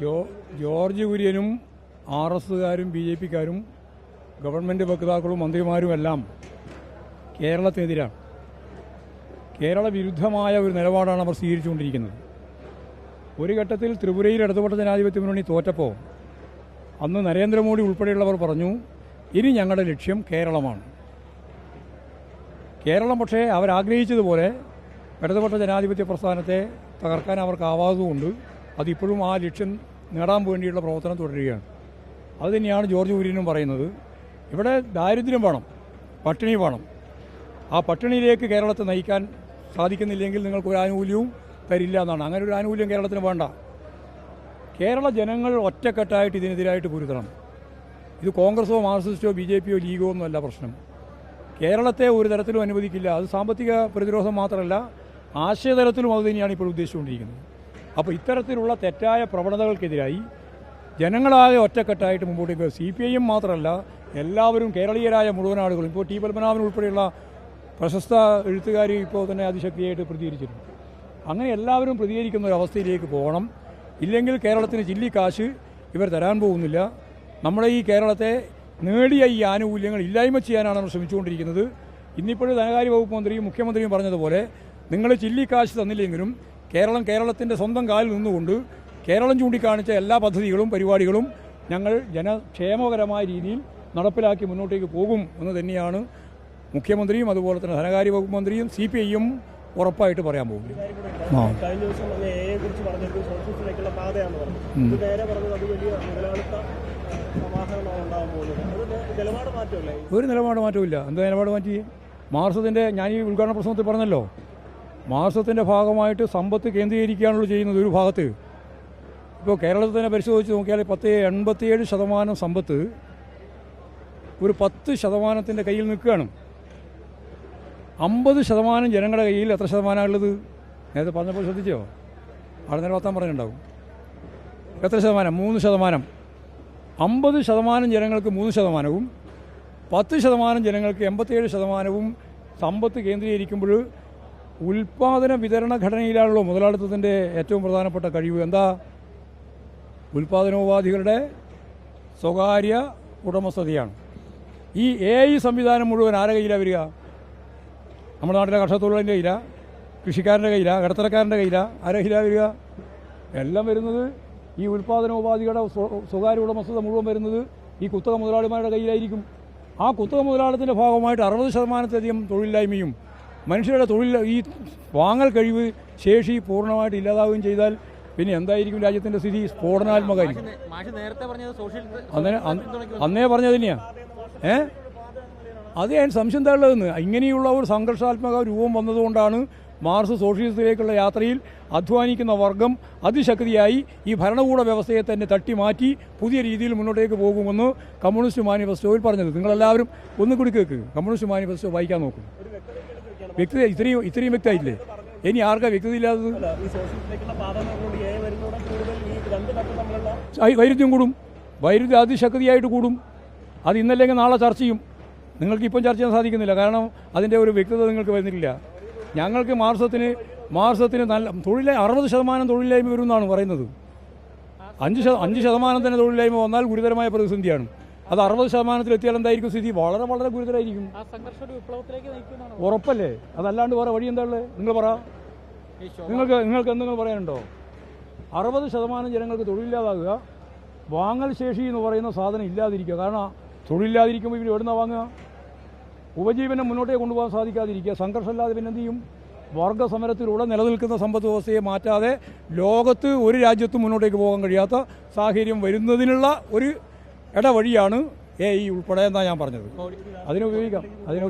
ജോ ജോർജ് കുര്യനും ആർ എസുകാരും B J പിക്കാരും ഗവൺമെന്റ് വക്താക്കളും മന്ത്രിമാരും എല്ലാം കേരളത്തിനെതിരാണ്. കേരള വിരുദ്ധമായ ഒരു നിലപാടാണ് അവർ സ്വീകരിച്ചുകൊണ്ടിരിക്കുന്നത്. ഒരു ഘട്ടത്തിൽ ത്രിപുരയിൽ ഇടതുപക്ഷ ജനാധിപത്യ മുന്നണി തോറ്റപ്പോൾ അന്ന് നരേന്ദ്രമോദി ഉൾപ്പെടെയുള്ളവർ പറഞ്ഞു ഇനി ഞങ്ങളുടെ ലക്ഷ്യം കേരളമാണ്. കേരളം പക്ഷേ അവരാഗ്രഹിച്ചതുപോലെ ഇടതുപക്ഷ ജനാധിപത്യ പ്രസ്ഥാനത്തെ തകർക്കാൻ അവർക്കാവാത്തതുകൊണ്ട് അതിപ്പോഴും ആ ലക്ഷ്യം നേടാൻ വേണ്ടിയുള്ള പ്രവർത്തനം തുടരുകയാണ്. അത് തന്നെയാണ് ജോർജ് കുര്യനും പറയുന്നത്. ഇവിടെ ദാരിദ്ര്യം വേണം പട്ടിണി വേണം. ആ പട്ടിണിയിലേക്ക് കേരളത്തെ നയിക്കാൻ സാധിക്കുന്നില്ലെങ്കിൽ നിങ്ങൾക്ക് ഒരു ആനുകൂല്യവും തരില്ല എന്നാണ്. അങ്ങനെ ഒരു ആനുകൂല്യം കേരളത്തിന് വേണ്ട. കേരള ജനങ്ങൾ ഒറ്റക്കെട്ടായിട്ട് ഇതിനെതിരായിട്ട് പൊരുത്തണം ഇത് കോൺഗ്രസോ മാർക്സിസ്റ്റോ ബി ജെ പിയോ ലീഗോ ഒന്നുമല്ല പ്രശ്നം. കേരളത്തെ ഒരു തരത്തിലും അനുവദിക്കില്ല. അത് സാമ്പത്തിക പ്രതിരോധം മാത്രമല്ല ആശയതലത്തിലും അത് തന്നെയാണ് ഇപ്പോൾ ഉദ്ദേശിച്ചുകൊണ്ടിരിക്കുന്നത്. അപ്പോൾ ഇത്തരത്തിലുള്ള തെറ്റായ പ്രവണതകൾക്കെതിരായി ജനങ്ങളാകെ ഒറ്റക്കെട്ടായിട്ട് മുമ്പോട്ടേക്ക് സി പി ഐ എം മാത്രമല്ല എല്ലാവരും കേരളീയരായ മുഴുവൻ ആളുകളും ഇപ്പോൾ ടി പത്മനാഭൻ ഉൾപ്പെടെയുള്ള പ്രശസ്ത എഴുത്തുകാർ ഇപ്പോൾ തന്നെ അതിശക്തിയായിട്ട് പ്രതികരിച്ചിട്ടുണ്ട്. അങ്ങനെ എല്ലാവരും പ്രതികരിക്കുന്ന ഒരു അവസ്ഥയിലേക്ക് പോകണം. ഇല്ലെങ്കിൽ കേരളത്തിന് ചില്ലിക്കാശ് ഇവർ തരാൻ പോകുന്നില്ല. നമ്മുടെ ഈ കേരളത്തെ നേടിയ ഈ ആനുകൂല്യങ്ങൾ ഇല്ലായ്മ ചെയ്യാനാണ് നമ്മൾ ശ്രമിച്ചുകൊണ്ടിരിക്കുന്നത്. ഇന്നിപ്പോഴും ധനകാര്യ വകുപ്പ് മന്ത്രിയും മുഖ്യമന്ത്രിയും പറഞ്ഞതുപോലെ നിങ്ങൾ ചില്ലിക്കാശ് തന്നില്ലെങ്കിലും കേരളം കേരളത്തിന്റെ സ്വന്തം കാലിൽ നിന്നുകൊണ്ട് കേരളം ചൂണ്ടിക്കാണിച്ച എല്ലാ പദ്ധതികളും പരിപാടികളും ഞങ്ങൾ ജനക്ഷേമകരമായ രീതിയിൽ നടപ്പിലാക്കി മുന്നോട്ടേക്ക് പോകും എന്ന് തന്നെയാണ് മുഖ്യമന്ത്രിയും അതുപോലെ തന്നെ ധനകാര്യ വകുപ്പ് മന്ത്രിയും സി പി ഐയും ഉറപ്പായിട്ട് പറയാൻ പോകും ഒരു നിലപാട് മാറ്റമില്ല എന്താ നിലപാട് മാറ്റി? മാർസത്തിന്റെ ഞാൻ ഈ ഉദ്ഘാടന പ്രസംഗത്തിൽ പറഞ്ഞല്ലോ മാർസത്തിന്റെ ഭാഗമായിട്ട് സമ്പത്ത് കേന്ദ്രീകരിക്കുകയാണല്ലോ ചെയ്യുന്നത് ഒരു ഭാഗത്ത്. ഇപ്പോൾ കേരളത്തിൽ തന്നെ പരിശോധിച്ച് നോക്കിയാൽ പത്ത് എൺപത്തിയേഴ് ശതമാനം സമ്പത്ത് ഒരു പത്ത് ശതമാനത്തിന്റെ കയ്യിൽ നിൽക്കുകയാണ്. അമ്പത് ശതമാനം ജനങ്ങളുടെ കയ്യിൽ എത്ര ശതമാനമുള്ളത് നേരത്തെ പറഞ്ഞപ്പോൾ ശ്രദ്ധിച്ചോ? അവിടെ നേരം പത്താൻ പറഞ്ഞിട്ടുണ്ടാവും. എത്ര ശതമാനം? മൂന്ന് ശതമാനം. അമ്പത് ശതമാനം ജനങ്ങൾക്ക് മൂന്ന് ശതമാനവും പത്ത് ശതമാനം ജനങ്ങൾക്ക് എൺപത്തിയേഴ് ശതമാനവും സമ്പത്ത് കേന്ദ്രീകരിക്കുമ്പോൾ ഉൽപാദന വിതരണ ഘടനയിലാണല്ലോ മുതലാളിത്തത്തിന്റെ ഏറ്റവും പ്രധാനപ്പെട്ട കഴിവ്. എന്താ? ഉൽപാദനോപാധികളുടെ സ്വകാര്യ ഉടമസ്ഥതയാണ്. ഈ എ ഐ സംവിധാനം മുഴുവൻ ആരെ കയ്യിലാണ് വരിക? നമ്മുടെ നാട്ടിലെ കർഷക തൊഴിലാളിന്റെ കയ്യിലാണ് കൃഷിക്കാരന്റെ കയ്യിലാണ് ഇടത്തരക്കാരന്റെ കയ്യിലാണ് ആരെ കയ്യിലാണ് വരിക? എല്ലാം വരുന്നത് ഈ ഉൽപാദനോപാധികളുടെ സ്വകാര്യ ഉടമസ്ഥത മുഴുവൻ വരുന്നത് ഈ കുത്തക മുതലാളിമാരുടെ കയ്യിലായിരിക്കും. ആ കുത്തക മുതലാളിത്തിന്റെ ഭാഗമായിട്ട് അറുപത് ശതമാനത്തിലധികം തൊഴിലില്ലായ്മയും മനുഷ്യരുടെ തൊഴിൽ ഈ വാങ്ങൽ കഴിവ് ശേഷി പൂർണമായിട്ട് ഇല്ലാതാവുകയും ചെയ്താൽ പിന്നെ എന്തായിരിക്കും രാജ്യത്തിന്റെ സ്ഥിതി? സ്ഫോടനാത്മകമായിരിക്കും. അന്നേ അന്ന് പറഞ്ഞത് തന്നെയാ. ഏ? അത് ഞാൻ സംശയം തള്ളതെന്ന് ഇങ്ങനെയുള്ള ഒരു സംഘർഷാത്മക രൂപം വന്നതുകൊണ്ടാണ് മാർസ് സോഷ്യലിസത്തിലേക്കുള്ള യാത്രയിൽ അധ്വാനിക്കുന്ന വർഗം അതിശക്തിയായി ഈ ഭരണകൂട വ്യവസ്ഥയെ തന്നെ തട്ടിമാറ്റി പുതിയ രീതിയിൽ മുന്നോട്ടേക്ക് പോകുമെന്ന് കമ്മ്യൂണിസ്റ്റ് മാനിഫെസ്റ്റോയിൽ പറഞ്ഞത്. നിങ്ങളെല്ലാവരും ഒന്ന് കൂടി കേൾക്ക് കമ്മ്യൂണിസ്റ്റ് മാനിഫെസ്റ്റോ വായിക്കാൻ നോക്കും. വ്യക്തി ഇത്രയും ഇത്രയും വ്യക്തമായിട്ടില്ലേ? ഇനി ആർക്കാ വ്യക്തത ഇല്ലാത്തത് വൈരുദ്ധ്യം കൂടും. വൈരുദ്ധ്യം അതിശക്തിയായിട്ട് കൂടും. അത് ഇന്നല്ലെങ്കിൽ നാളെ ചർച്ച ചെയ്യും. നിങ്ങൾക്ക് ഇപ്പം ചർച്ച ചെയ്യാൻ സാധിക്കുന്നില്ല. കാരണം അതിന്റെ ഒരു വ്യക്തത നിങ്ങൾക്ക് വരുന്നില്ല ഞങ്ങൾക്ക് മാർസത്തിന് മാർസത്തിന് നല്ല തൊഴിലെ അറുപത് ശതമാനം തൊഴിലില്ലായ്മ വരുമെന്നാണ് പറയുന്നത്. അഞ്ച് ശത അഞ്ച് ശതമാനം തന്നെ തൊഴിലില്ലായ്മ വന്നാൽ ഗുരുതരമായ പ്രതിസന്ധിയാണ്. അത് അറുപത് ശതമാനത്തിലെത്തിയാൽ എന്തായിരിക്കും സ്ഥിതി? വളരെ വളരെ ഗുരുതരായിരിക്കും. ഉറപ്പല്ലേ? അതല്ലാണ്ട് വേറെ വഴി എന്താ ഉള്ളത്? നിങ്ങൾ പറ. നിങ്ങൾക്ക് നിങ്ങൾക്ക് എന്തെങ്കിലും പറയാനുണ്ടോ? അറുപത് ശതമാനം ജനങ്ങൾക്ക് തൊഴിലില്ലാതാകുക വാങ്ങൽ ശേഷി എന്ന് പറയുന്ന സാധനം ഇല്ലാതിരിക്കുക. കാരണം തൊഴിലില്ലാതിരിക്കുമ്പോൾ ഇവർ എവിടുന്ന വാങ്ങുക? ഉപജീവനം മുന്നോട്ടേ കൊണ്ടുപോകാൻ സാധിക്കാതിരിക്കുക. സംഘർഷമില്ലാതെ പിന്നെ എന്ത് ചെയ്യും? വർഗസമരത്തിലൂടെ നിലനിൽക്കുന്ന സമ്പദ് വ്യവസ്ഥയെ മാറ്റാതെ ലോകത്ത് ഒരു രാജ്യത്തും മുന്നോട്ടേക്ക് പോകാൻ കഴിയാത്ത സാഹചര്യം വരുന്നതിനുള്ള ഒരു ഇടവഴിയാണ് എ ഇ ഉൾപ്പെടെ എന്നാണ് ഞാൻ പറഞ്ഞത്. അതിനുപയോഗിക്കാം അതിനെ